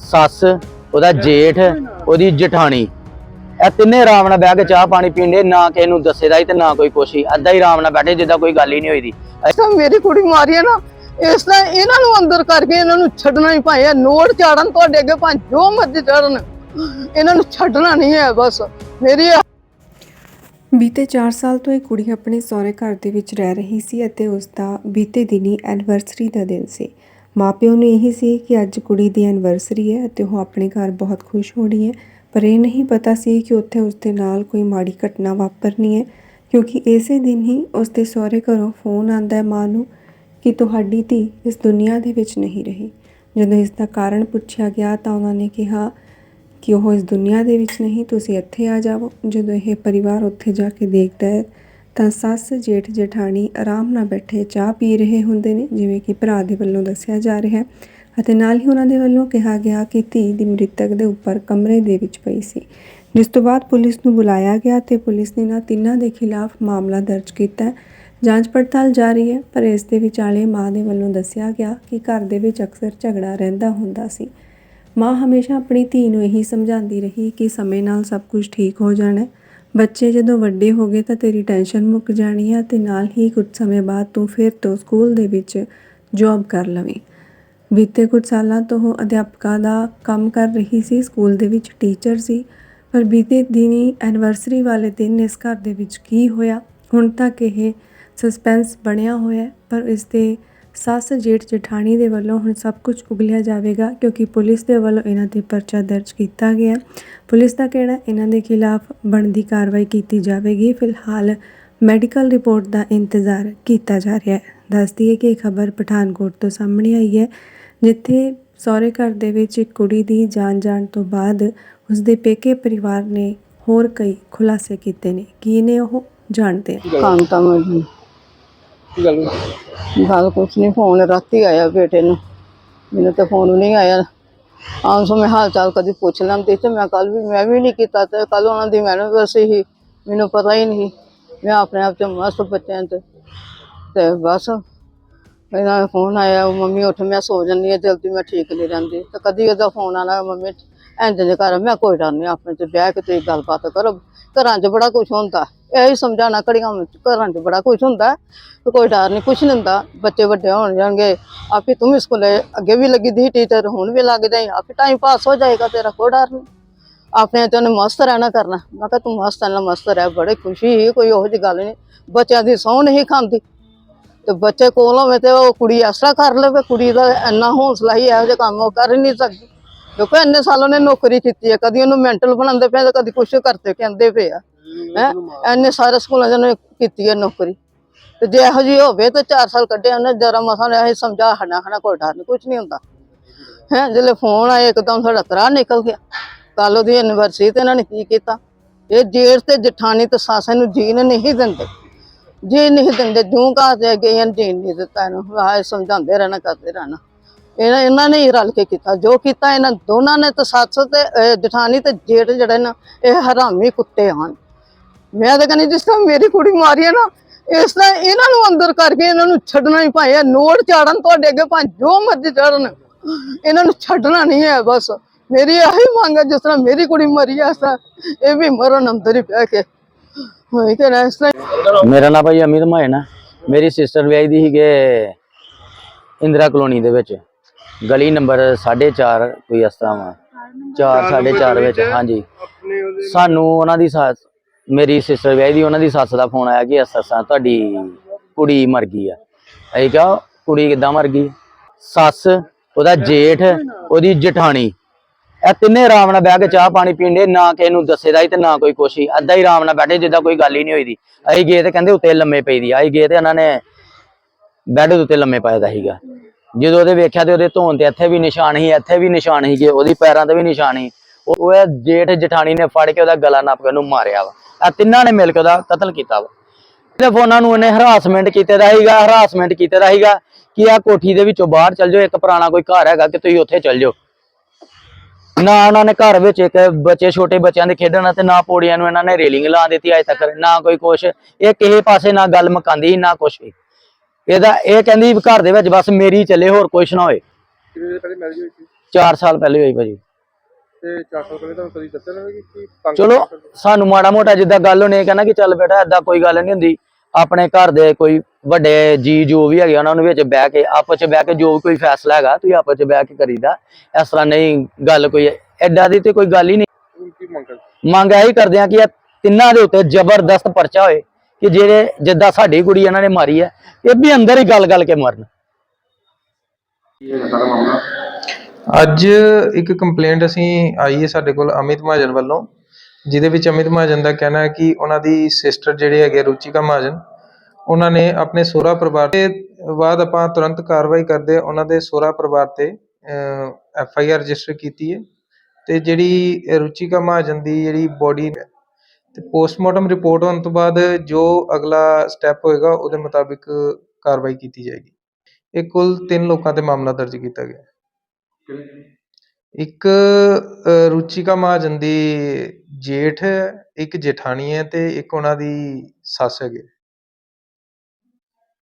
ਸੱਸ ਉਹਦਾ ਜੇਠ ਉਹਦੀ ਜਠਾਣੀ। ਇਹ ਤਿੰਨੇ ਆਰਾਮ ਨਾਲ ਬਹਿ ਕੇ ਚਾਹ ਪਾਣੀ ਪੀਂਦੇ ਨਾ ਕਿਸੇ ਨੂੰ ਦੱਸੇਦਾ ਹੀ ਤੇ ਨਾ ਕੋਈ ਕੁਛ ਹੀ ਅੱਧਾ ਹੀ ਆਰਾਮ ਨਾਲ ਬੈਠੇ ਜਿੱਦਾਂ ਕੋਈ ਗੱਲ ਹੀ ਨਹੀਂ ਹੋਈ ਦੀ। ਤਾਂ ਮੇਰੀ ਕੁੜੀ ਮਾਰੀ ਹੈ ਨਾ ਇਸ ਤਰ੍ਹਾਂ ਇਹਨਾਂ ਨੂੰ ਅੰਦਰ ਕਰਕੇ ਇਹਨਾਂ ਨੂੰ ਛੱਡਣਾ ਹੀ ਭਾਏ ਨੋਟ ਚਾੜਨ ਤੁਹਾਡੇ ਅੱਗੇ ਭਾਂ ਜੋ ਮਰਜ਼ੀ ਚੜਨ। ਇਹਨਾਂ ਨੂੰ ਛੱਡਣਾ ਨਹੀਂ ਹੈ ਬਸ। ਮੇਰੀ ਬੀਤੇ 4 ਸਾਲ ਤੋਂ ਇਹ ਕੁੜੀ ਆਪਣੇ ਸਹੁਰੇ ਘਰ ਦੇ ਵਿੱਚ ਰਹਿ ਰਹੀ ਸੀ ਅਤੇ ਉਸ ਦਾ ਬੀਤੇ ਦਿਨੀ ਐਨਵਰਸਰੀ ਦਾ ਦਿਨ ਸੀ। ਮਾਪਿਓ ਨੂੰ ਇਹੀ ਸੀ ਕਿ ਅੱਜ ਕੁੜੀ ਦੀ ਐਨਵਰਸਰੀ ਹੈ ਅਤੇ ਉਹ ਆਪਣੇ ਘਰ ਬਹੁਤ ਖੁਸ਼ ਹੋਣੀ ਹੈ। ਪਰ ਇਹ ਨਹੀਂ ਪਤਾ ਸੀ ਕਿ ਉੱਥੇ ਉਸ ਦੇ ਨਾਲ ਕੋਈ ਮਾੜੀ ਘਟਨਾ ਵਾਪਰਨੀ ਹੈ, ਕਿਉਂਕਿ ਇਸੇ ਦਿਨ ਹੀ ਉਸ ਦੇ ਸਹੁਰੇ ਘਰੋਂ ਫੋਨ ਆਂਦਾ ਹੈ ਮਾਂ ਨੂੰ ਕਿ ਤੁਹਾਡੀ ਧੀ ਇਸ ਦੁਨੀਆ ਦੇ ਵਿੱਚ ਨਹੀਂ ਰਹੀ। ਜਦੋਂ ਇਸ ਦਾ ਕਾਰਨ ਪੁੱਛਿਆ ਗਿਆ ਤਾਂ ਉਹਨਾਂ ਨੇ ਕਿਹਾ ਕਿ ਉਹ ਇਸ ਦੁਨੀਆ ਦੇ ਵਿੱਚ ਨਹੀਂ, ਤੁਸੀਂ ਇੱਥੇ ਆ ਜਾਵੋ। ਜਦੋਂ ਇਹ ਪਰਿਵਾਰ ਉੱਥੇ ਜਾ ਕੇ ਦੇਖਦਾ ਹੈ ਤਾਂ ਸੱਸ, ਜੇਠ, ਜਠਾਣੀ ਆਰਾਮ ਨਾਲ ਬੈਠੇ ਚਾਹ ਪੀ ਰਹੇ ਹੁੰਦੇ ਨੇ, ਜਿਵੇਂ ਕਿ ਭਰਾ ਦੇ ਵੱਲੋਂ ਦੱਸਿਆ ਜਾ ਰਿਹਾ ਹੈ। ਅਤੇ ਨਾਲ ਹੀ ਉਹਨਾਂ ਦੇ ਵੱਲੋਂ ਕਿਹਾ ਗਿਆ ਕਿ ਧੀ ਦੀ ਮ੍ਰਿਤਕ ਦੇ ਉੱਪਰ ਕਮਰੇ ਦੇ ਵਿੱਚ ਪਈ ਸੀ। ਜਿਸ ਤੋਂ ਬਾਅਦ ਪੁਲਿਸ ਨੂੰ ਬੁਲਾਇਆ ਗਿਆ ਤੇ ਪੁਲਿਸ ਨੇ ਇਹਨਾਂ ਤਿੰਨਾਂ ਦੇ ਖਿਲਾਫ ਮਾਮਲਾ ਦਰਜ ਕੀਤਾ ਜਾਂਚ ਪੜਤਾਲ ਜਾਰੀ ਹੈ, ਪਰ ਇਸ ਦੇ ਵਿਚਾਲੇ ਮਾਂ ਦੇ ਵੱਲੋਂ ਦੱਸਿਆ ਗਿਆ ਕਿ ਘਰ ਦੇ ਵਿੱਚ ਅਕਸਰ ਝਗੜਾ ਰਹਿੰਦਾ ਹੁੰਦਾ ਸੀ। ਮਾਂ ਹਮੇਸ਼ਾ ਆਪਣੀ ਧੀ ਨੂੰ ਇਹੀ ਸਮਝਾਉਂਦੀ ਰਹੀ ਕਿ ਸਮੇਂ ਨਾਲ ਸਭ ਕੁਝ ਠੀਕ ਹੋ ਜਾਣਾ ਹੈ। ਬੱਚੇ ਜਦੋਂ ਵੱਡੇ ਹੋ ਗਏ ਤਾਂ ਤੇਰੀ ਟੈਨਸ਼ਨ ਮੁੱਕ ਜਾਣੀ ਆ ਤੇ ਨਾਲ ਹੀ ਕੁਝ ਸਮੇਂ ਬਾਅਦ ਤੂੰ ਫਿਰ ਤੋਂ ਸਕੂਲ ਦੇ ਵਿੱਚ ਜੌਬ ਕਰ ਲਵੇਂ। ਬੀਤੇ ਕੁਝ ਸਾਲਾਂ ਤੋਂ ਉਹ ਅਧਿਆਪਕਾ ਦਾ ਕੰਮ ਕਰ ਰਹੀ ਸੀ, ਸਕੂਲ ਦੇ ਵਿੱਚ ਟੀਚਰ ਸੀ, ਪਰ ਬੀਤੇ ਦਿਨੀ ਐਨਵਰਸਰੀ ਵਾਲੇ ਦਿਨ ਇਸ ਘਰ ਦੇ ਵਿੱਚ ਕੀ ਹੋਇਆ? ਹੁਣ ਤੱਕ ਇਹ ਸਸਪੈਂਸ ਬਣਿਆ ਹੋਇਆ ਪਰ ਇਸ ਦੇ ਸੱਸ ਜੇਠ ਜਠਾਣੀ ਦੇ ਵੱਲੋਂ ਹੁਣ ਸਭ ਕੁਝ ਉਗਲਿਆ ਜਾਵੇਗਾ ਕਿਉਂਕਿ ਪੁਲਿਸ ਦੇ ਵੱਲੋਂ ਇਹਨਾਂ ਤੇ ਪਰਚਾ ਦਰਜ ਕੀਤਾ ਗਿਆ ਪੁਲਿਸ ਦਾ ਕਹਿਣਾ ਇਹਨਾਂ ਦੇ ਖਿਲਾਫ ਬਣਦੀ ਕਾਰਵਾਈ ਕੀਤੀ ਜਾਵੇਗੀ। ਫਿਲਹਾਲ ਮੈਡੀਕਲ ਰਿਪੋਰਟ ਦਾ ਇੰਤਜ਼ਾਰ ਕੀਤਾ ਜਾ ਰਿਹਾ ਹੈ। ਦੱਸ ਦਈਏ ਕਿ ਇਹ ਖਬਰ ਪਠਾਨਕੋਟ ਤੋਂ ਸਾਹਮਣੇ ਆਈ ਹੈ, ਜਿੱਥੇ ਸਹੁਰੇ ਘਰ ਦੇ ਵਿੱਚ ਇੱਕ ਕੁੜੀ ਦੀ ਜਾਨ ਜਾਣ ਤੋਂ ਬਾਅਦ ਉਸ ਦੇ ਪੇਕੇ ਪਰਿਵਾਰ ਨੇ ਹੋਰ ਕਈ ਖੁਲਾਸੇ ਕੀਤੇ ਨੇ। ਕੀ ਨੇ ਉਹ? ਜਾਣਦੇ ਕਾਂਤਾ ਮੈਨੂੰ ਕੀ ਗੱਲ ਹੋਈ? ਗੱਲ ਕੁਛ ਨਹੀਂ ਫੋਨ ਰਾਤੀ ਆਇਆ ਬੇਟੇ ਨੂੰ। ਮੈਨੂੰ ਤਾਂ ਫੋਨ ਵੀ ਨਹੀਂ ਆਇਆ। ਆਉਂ ਸੋ ਮੈਂ ਹਾਲ ਚਾਲ ਕਦੀ ਪੁੱਛ ਲੈਂਦੀ ਤੇ ਮੈਂ ਕੱਲ ਵੀ, ਮੈਂ ਵੀ ਨਹੀਂ ਕੀਤਾ ਤੇ ਕੱਲ ਉਹਨਾਂ ਦੀ ਮੈਨੂੰ ਵੈਸੇ ਹੀ ਮੈਨੂੰ ਪਤਾ ਹੀ ਨਹੀਂ। ਮੈਂ ਆਪਣੇ ਆਪ ਚ ਮਸਤ ਬੱਚਿਆਂ ਤੇ ਤੇ ਬਸ ਇਹਨਾਂ ਦਾ ਫੋਨ ਆਇਆ, ਉਹ ਮੰਮੀ ਉੱਠ, ਮੈਂ ਸੋ ਜੰਨੀ ਹੈ, ਜਲਦੀ ਮੈਂ ਠੀਕ ਨਹੀਂ ਰਹਿੰਦੀ। ਤੇ ਕਦੀ ਉਹਦਾ ਫੋਨ ਆਣਾ ਮੰਮੀ ਇੰਜ ਦੇ ਘਰ ਮੈਂ ਕੋਈ ਡਰ ਨਹੀਂ, ਆਪਣੇ ਚ ਬਹਿ ਕੇ ਤੁਸੀਂ ਗੱਲਬਾਤ ਕਰੋ। ਘਰਾਂ 'ਚ ਬੜਾ ਕੁਝ ਹੁੰਦਾ, ਇਹ ਹੀ ਸਮਝਾਉਣਾ ਘੜੀਆਂ ਘਰਾਂ 'ਚ ਬੜਾ ਕੁਝ ਹੁੰਦਾ, ਤੇ ਕੋਈ ਡਰ ਨਹੀਂ ਕੁਝ ਨਹੀਂ ਹੁੰਦਾ, ਬੱਚੇ ਵੱਡੇ ਹੋਣ ਜਾਣਗੇ, ਆਪੇ ਤੂੰ ਵੀ ਸਕੂਲੇ ਅੱਗੇ ਵੀ ਲੱਗੀ ਦੀ ਟੀਚਰ ਹੁਣ ਵੀ ਲੱਗ ਜਾਈ, ਆਪੇ ਟਾਈਮ ਪਾਸ ਹੋ ਜਾਏਗਾ ਤੇਰਾ, ਕੋਈ ਡਰ ਨਹੀਂ। ਆਪਣੇ ਤੇ ਉਹਨੇ ਮਸਤ ਰਹਿਣਾ ਕਰਨਾ, ਮੈਂ ਕਿਹਾ ਤੂੰ ਮਸਤ ਰਹਿਣਾ ਮਸਤ ਰਹਿ, ਬੜੇ ਖੁਸ਼ੀ ਹੀ ਕੋਈ ਉਹੋ ਜਿਹੀ ਗੱਲ ਨਹੀਂ, ਬੱਚਿਆਂ ਦੀ ਸਹੁੰ ਨਹੀਂ ਖਾਂਦੀ। ਤੇ ਬੱਚੇ ਕੋਲ ਹੋਵੇ ਤੇ ਉਹ ਕੁੜੀ ਇਸ ਤਰ੍ਹਾਂ ਕਰ ਲਵੇ, ਕੁੜੀ ਦਾ ਇੰਨਾ ਹੌਸਲਾ ਹੀ ਇਹੋ ਜਿਹੇ ਕੰਮ ਉਹ ਕਰ ਹੀ ਨਹੀਂ ਸਕਦੀ। ਦੇਖੋ ਇੰਨੇ ਸਾਲ ਉਹਨੇ ਨੌਕਰੀ ਕੀਤੀ ਹੈ ਕਦੀ ਉਹਨੂੰ ਮੈਂਟਲ ਬਣਾਉਂਦੇ ਪਏ ਕਦੀ ਕੁਛ ਕਰਦੇ ਕਹਿੰਦੇ ਪਏ ਆ। ਹੈ ਇੰਨੇ ਸਾਰੇ ਸਕੂਲਾਂ 'ਚ ਉਹਨੇ ਕੀਤੀ ਹੈ ਨੌਕਰੀ। ਤੇ ਜੇ ਇਹੋ ਜਿਹੀ ਹੋਵੇ ਤੇ 4 ਸਾਲ ਕੱਢੇ ਉਹਨੇ ਜਰਾ ਮਸਾਂ ਇਹ ਸਮਝਾ ਹਣਾ ਹਣਾ ਕੋਈ ਡਰ ਨਹੀਂ ਕੁਛ ਨਹੀਂ ਹੁੰਦਾ। ਹੈ ਜਦੋਂ ਫੋਨ ਆਇਆ ਇੱਕਦਮ ਸਾਡਾ ਤਰਾ ਨਿਕਲ ਗਿਆ। ਕੱਲ ਉਹਦੀ ਐਨਵਰਸਰੀ ਤੇ ਇਹਨਾਂ ਨੇ ਕੀ ਕੀਤਾ? ਇਹ ਜੇਠ ਤੇ ਜਠਾਣੀ ਤੇ ਸੱਸ ਨੂੰ ਜੀਣ ਨਹੀਂ ਦਿੰਦੇ। ਜੀ ਨਹੀਂ ਦਿੰਦੇ ਜੂੰ ਕਾ ਤੇ ਗਏ ਜੀਣ ਨਹੀਂ ਦਿੱਤਾ ਇਹਨੂੰ। ਆਹ ਸਮਝਾਉਂਦੇ ਰਹਿਣਾ ਕਰਦੇ ਰਹਿਣਾ। ਇਹਨਾਂ ਇਹਨਾਂ ਨੇ ਹੀ ਰਲ ਕੇ ਕੀਤਾ। ਜੋ ਕੀਤਾ ਇਹਨਾਂ ਦੋਨਾਂ ਨੇ ਤੇ ਸੱਸ ਤੇ ਅਹ, ਜਠਾਣੀ ਤੇ ਜੇਠ ਜਿਹੜੇ ਨਾ ਇਹ ਹਰਾਮੀ ਕੁੱਤੇ ਹਨ। ਮੈਂ ਤਾਂ ਕਹਿੰਦੀ ਜਿਸ ਤਰ੍ਹਾਂ ਮੇਰੀ ਕੁੜੀ ਮਾਰੀ ਹੈ ਨਾ ਇਸ ਤਰ੍ਹਾਂ ਇਹਨਾਂ ਨੂੰ ਅੰਦਰ ਕਰਕੇ ਇਹਨਾਂ ਨੂੰ ਛੱਡਣਾ ਹੀ ਭਾਏ ਨੋਟ ਚਾੜਨ ਤੁਹਾਡੇ ਅੱਗੇ ਭਾਂ ਜੋ ਮਰਜ਼ੀ ਚੜਨ ਇਹਨਾਂ ਨੂੰ ਛੱਡਣਾ ਨਹੀਂ ਹੈ ਬਸ। ਮੇਰੀ ਇਹੀ ਮੰਗ ਹੈ ਜਿਸ ਤਰ੍ਹਾਂ ਮੇਰੀ ਕੁੜੀ ਮਰੀ ਹੈ ਇਸ ਤਰ੍ਹਾਂ ਇਹ ਵੀ ਮਰਨ ਅੰਦਰ ਹੀ ਬਹਿ ਕੇ। ਹੋਏ ਕਿ ਇਸ ਤਰ੍ਹਾਂ ਮੇਰਾ ਨਾਮ ਭਾਈ ਅਮਿਤ ਮਾਇਨ ਹੈ ਮੇਰੀ ਸਿਸਟਰ ਵਿਆਹੀ ਦੀ ਸੀਗੇ ਇੰਦਰਾ ਕਲੋਨੀ ਦੇ ਵਿੱਚ। ਗਲੀ ਨੰਬਰ 4.5 ਕੋਈ ਇਸ ਤਰ੍ਹਾਂ ਵਾ। 4 4.5 ਵਿੱਚ ਹਾਂਜੀ। ਆਪਣੇ ਉਹਦੇ ਸਾਨੂੰ ਉਹਨਾਂ ਦੀ ਸੱਸ ਮੇਰੀ ਸਿਸਟਰ ਵਿਆਹੀ ਦੀ ਉਹਨਾਂ ਦੀ ਸੱਸ ਦਾ ਫੋਨ ਆਇਆ ਕਿ ਸੱਸਾਂ ਤੁਹਾਡੀ ਕੁੜੀ ਮਰ ਗਈ ਆ। ਅਸੀਂ ਕਿਹਾ ਕੁੜੀ ਕਿੱਦਾਂ ਮਰ ਗਈ? ਸੱਸ ਉਹਦਾ ਜੇਠ ਉਹਦੀ ਜਠਾਣੀ। ਇਹ ਤਿੰਨੇ ਆਰਾਮ ਨਾਲ ਬਹਿ ਕੇ ਚਾਹ ਪਾਣੀ ਪੀਂਦੇ ਨਾ ਕਿਸੇ ਨੂੰ ਦੱਸੇਦਾ ਹੀ ਤੇ ਨਾ ਕੋਈ ਕੁਛ ਹੀ ਅੱਧਾ ਹੀ ਆਰਾਮ ਨਾਲ ਬੈਠੇ ਜਿੱਦਾਂ ਕੋਈ ਗੱਲ ਹੀ ਨਹੀਂ ਹੋਈ ਦੀ ਅਸੀਂ ਗਏ ਤੇ ਕਹਿੰਦੇ ਉੱਤੇ ਲੰਮੇ ਪਈ ਦੀ ਅਸੀਂ ਗਏ ਤੇ ਉਹਨਾਂ ਨੇ ਬੈੱਡ ਦੇ ਉੱਤੇ ਲੰਮੇ ਪਾਇਆ ਦਾ ਸੀਗਾ। ਜਦੋਂ ਉਹਦੇ ਵੇਖਿਆ ਤੇ ਉਹਦੇ ਧੋਣ ਤੇ ਇੱਥੇ ਵੀ ਨਿਸ਼ਾਨ ਸੀ ਇੱਥੇ ਵੀ ਨਿਸ਼ਾਨ ਸੀਗੇ ਉਹਦੀ ਪੈਰਾਂ ਤੇ ਵੀ ਨਿਸ਼ਾਨ ਸੀ। ਉਹ ਜੇਠ ਜਠਾਣੀ ਨੇ ਫੜ ਕੇ ਉਹਦਾ ਗਲਾ ਨੱਪ ਕੇ ਉਹਨੂੰ ਮਾਰਿਆ ਵਾ। ਆ ਤਿੰਨਾਂ ਨੇ ਮਿਲ ਕੇ ਉਹਦਾ ਕਤਲ ਕੀਤਾ ਵਾ। ਸਿਰਫ ਉਹਨਾਂ ਨੂੰ ਉਹਨੇ ਹਰਾਸਮੈਂਟ ਕੀਤੇ ਦਾ ਸੀਗਾ ਹਰਾਸਮੈਂਟ ਕੀਤੇ ਦਾ ਸੀਗਾ ਕਿ ਆ ਕੋਠੀ ਦੇ ਵਿੱਚੋਂ ਬਾਹਰ ਚੱਲ ਜਾਓ ਇੱਕ ਪੁਰਾਣਾ ਕੋਈ ਘਰ ਹੈਗਾ ਕਿ ਤੁਸੀਂ ਉੱਥੇ ਚੱਲ ਜਾਓ। ਨਾ ਉਹਨਾਂ ਨੇ ਘਰ ਵਿੱਚ ਇੱਕ ਬੱਚੇ ਛੋਟੇ ਬੱਚਿਆਂ ਦੇ ਖੇਡਣ ਤੇ ਨਾ ਪੌੜੀਆਂ ਨੂੰ ਇਹਨਾਂ ਨੇ ਰੇਲਿੰਗ ਲਾ ਦਿੱਤੀ ਅਜੇ ਤੱਕ ਨਾ ਕੋਈ ਕੁਛ। ਇਹ ਕਿਸੇ ਪਾਸੇ ਨਾ ਗੱਲ ਮਕਾਂਦੀ ਸੀ, ਨਾ ਕੁਛ ਵੀ। ਇਹਦਾ ਇਹ ਕਹਿੰਦੀ ਵੀ ਘਰ ਦੇ ਵਿੱਚ ਬਸ ਮੇਰੀ ਚੱਲੇ ਹੋਰ ਕੁਛ ਨਾ ਹੋਏ। ਕਿੰਨੇ ਦਿਨ ਪਹਿਲੇ ਮੈਰਿਜ ਹੋਈ ਸੀ? 4 ਸਾਲ ਪਹਿਲੇ ਹੋਈ ਭਾਜੀ। ਤੇ 4 ਸਾਲ ਪਹਿਲੇ ਤੁਹਾਨੂੰ ਕਦੀ ਦੱਸਿਆ ਨਾ ਕਿ ਕੀ ਤੰਗ ਚਲੋ? ਸਾਨੂੰ ਮਾੜਾ ਮੋਟਾ ਜਿੱਦਾਂ ਗੱਲ ਹੋਣੀ ਕਹਿੰਦਾ ਕਿ ਚੱਲ ਬੇਟਾ ਏਦਾਂ ਕੋਈ ਗੱਲ ਨਹੀਂ ਹੁੰਦੀ। ਆਪਣੇ ਘਰ ਦੇ ਕੋਈ ਵੱਡੇ ਜੀ ਜੋ ਵੀ ਹੈਗੇ ਉਹਨਾਂ ਨੂੰ ਵਿੱਚ ਬਹਿ ਕੇ ਆਪਸ ਚ ਬਹਿ ਕੇ ਜੋ ਕੋਈ ਫੈਸਲਾ ਹੈਗਾ ਤੁਸੀਂ ਆਪਸ ਚ ਬਹਿ ਕੇ ਕਰੀਦਾ। ਇਸ ਤਰ੍ਹਾਂ ਨਹੀਂ ਗੱਲ ਕੋਈ ਐਡਾ ਦੀ ਤੇ ਕੋਈ ਗੱਲ ਹੀ ਨਹੀਂ। ਮੰਗ ਇਹੀ ਕਰਦੇ ਆ ਕਿ ਇਹ ਤਿੰਨਾਂ ਦੇ ਉੱਤੇ ਜ਼ਬਰਦਸਤ ਪਰਚਾ ਹੋਏ। ਕਿ ਜਿਹੜੇ ਜਿੱਦਾਂ ਸਾਡੀ ਕੁੜੀ ਇਹਨਾਂ ਨੇ ਮਾਰੀ ਹੈ, ਇਹ ਵੀ ਅੰਦਰ ਹੀ ਗੱਲ-ਗੱਲ ਕੇ ਮਰਨ। ਅੱਜ ਇੱਕ ਕੰਪਲੇਂਟ ਅਸੀਂ ਆਈ ਹੈ ਸਾਡੇ ਕੋਲ ਅਮਿਤ ਮਹਾਜਨ ਵੱਲੋਂ, ਜਿਹਦੇ ਵਿੱਚ ਅਮਿਤ ਮਹਾਜਨ ਦਾ ਕਹਿਣਾ ਹੈ ਕਿ ਉਹਨਾਂ ਦੀ ਸਿਸਟਰ ਜਿਹੜੇ ਹੈਗੇ ਰੁਚਿਕਾ ਮਹਾਜਨ, ਉਹਨਾਂ ਨੇ ਆਪਣੇ ਸੋਹਰਾ ਪਰਿਵਾਰ ਦੇ ਬਾਅਦ ਆਪਾਂ ਤੁਰੰਤ ਕਾਰਵਾਈ ਕਰਦੇ ਉਹਨਾਂ ਦੇ ਸੋਹਰਾ ਪਰਿਵਾਰ ਤੇ ਐਫ ਆਈ ਆਰ ਰਜਿਸਟਰ ਕੀਤੀ ਹੈ। ਤੇ ਜਿਹੜੀ ਰੁਚਿਕਾ ਮਹਾਜਨ ਦੀ ਜਿਹੜੀ ਬੋਡੀ ਤੇ ਪੋਸਟਮਾਰਟਮ ਰਿਪੋਰਟ ਹੋਣ ਤੋਂ ਬਾਅਦ ਜੋ ਅਗਲਾ ਸਟੈਪ ਹੋਏਗਾ ਉਹਦੇ ਮੁਤਾਬਿਕ ਕਾਰਵਾਈ ਕੀਤੀ ਜਾਏਗੀ। ਇਹ ਕੁੱਲ ਤਿੰਨ ਲੋਕਾਂ ਤੇ ਮਾਮਲਾ ਦਰਜ ਕੀਤਾ ਗਿਆ। ਇੱਕ ਅ, ਰੁਚਿਕਾ ਮਹਾਜਨ ਦੀ ਜੇਠ ਹੈ ਇੱਕ ਜੇਠਾਣੀ ਹੈ ਤੇ ਇੱਕ ਉਹਨਾਂ ਦੀ ਸੱਸ ਹੈਗੇ।